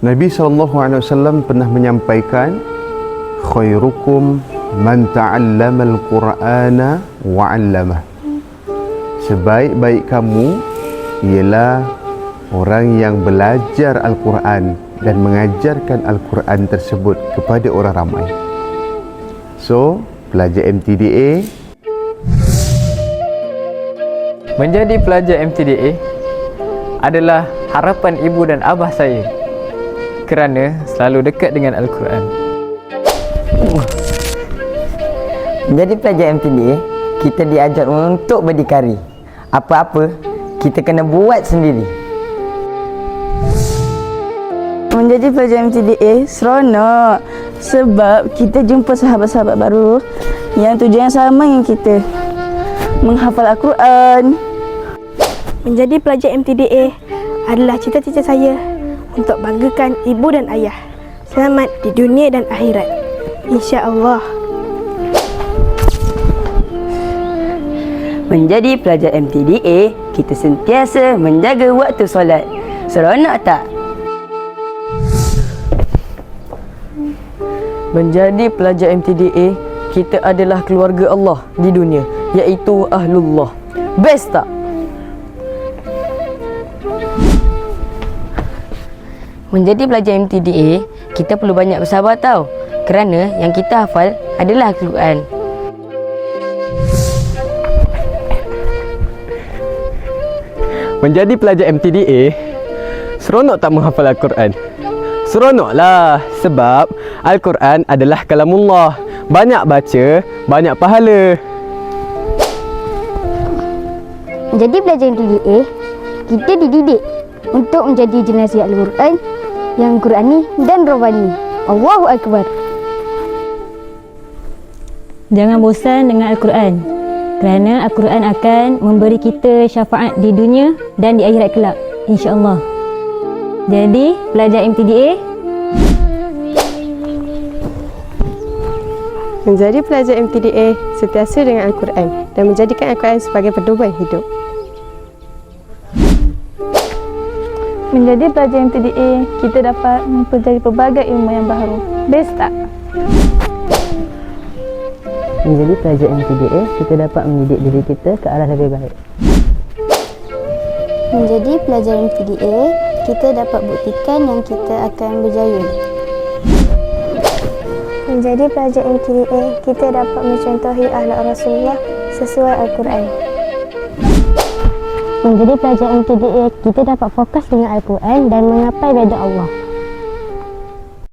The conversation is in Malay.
Nabi SAW pernah menyampaikan khairukum man ta'allama al-Qur'ana wa 'allamah. Sebaik-baik kamu ialah orang yang belajar Al-Quran dan mengajarkan Al-Quran tersebut kepada orang ramai. So, pelajar MTDA Menjadi pelajar MTDA adalah harapan ibu dan abah saya kerana selalu dekat dengan Al-Quran. Menjadi pelajar MTDA, kita diajar untuk berdikari. Apa-apa, kita kena buat sendiri. Menjadi pelajar MTDA seronok sebab kita jumpa sahabat-sahabat baru yang tujuan yang sama dengan kita. Menghafal Al-Quran. Menjadi pelajar MTDA adalah cita-cita saya untuk banggakan ibu dan ayah. Selamat di dunia dan akhirat. Insya-Allah. Menjadi pelajar MTDA, kita sentiasa menjaga waktu solat. Seronok tak? Menjadi pelajar MTDA, kita adalah keluarga Allah di dunia, iaitu Ahlullah. Best tak? Menjadi pelajar MTDA, kita perlu banyak bersabar tau. Kerana yang kita hafal adalah Al-Quran. Menjadi pelajar MTDA, seronok tak menghafal Al-Quran? Seronoklah sebab Al-Quran adalah kalamullah. Banyak baca, banyak pahala. Menjadi pelajar MTDA, kita dididik untuk menjadi generasi Al-Quran yang Qurani dan Robani. Allahu Akbar. Jangan bosan dengan Al-Quran kerana Al-Quran akan memberi kita syafaat di dunia dan di akhirat kelak insya-Allah. Jadi, pelajar MTDA Menjadi pelajar MTDA sentiasa dengan Al-Quran dan menjadikan Al-Quran sebagai pedoman hidup. Menjadi pelajar MTDA, kita dapat mempelajari pelbagai ilmu yang baru. Best tak? Menjadi pelajar MTDA, kita dapat mendidik diri kita ke arah lebih baik. Menjadi pelajar MTDA, kita dapat buktikan yang kita akan berjaya. Menjadi pelajar MTDA, kita dapat mencontohi akhlak Rasulullah sesuai Al-Quran. Menjadi pelajar MTDA, kita dapat fokus dengan Al-Quran dan mengapai redha Allah.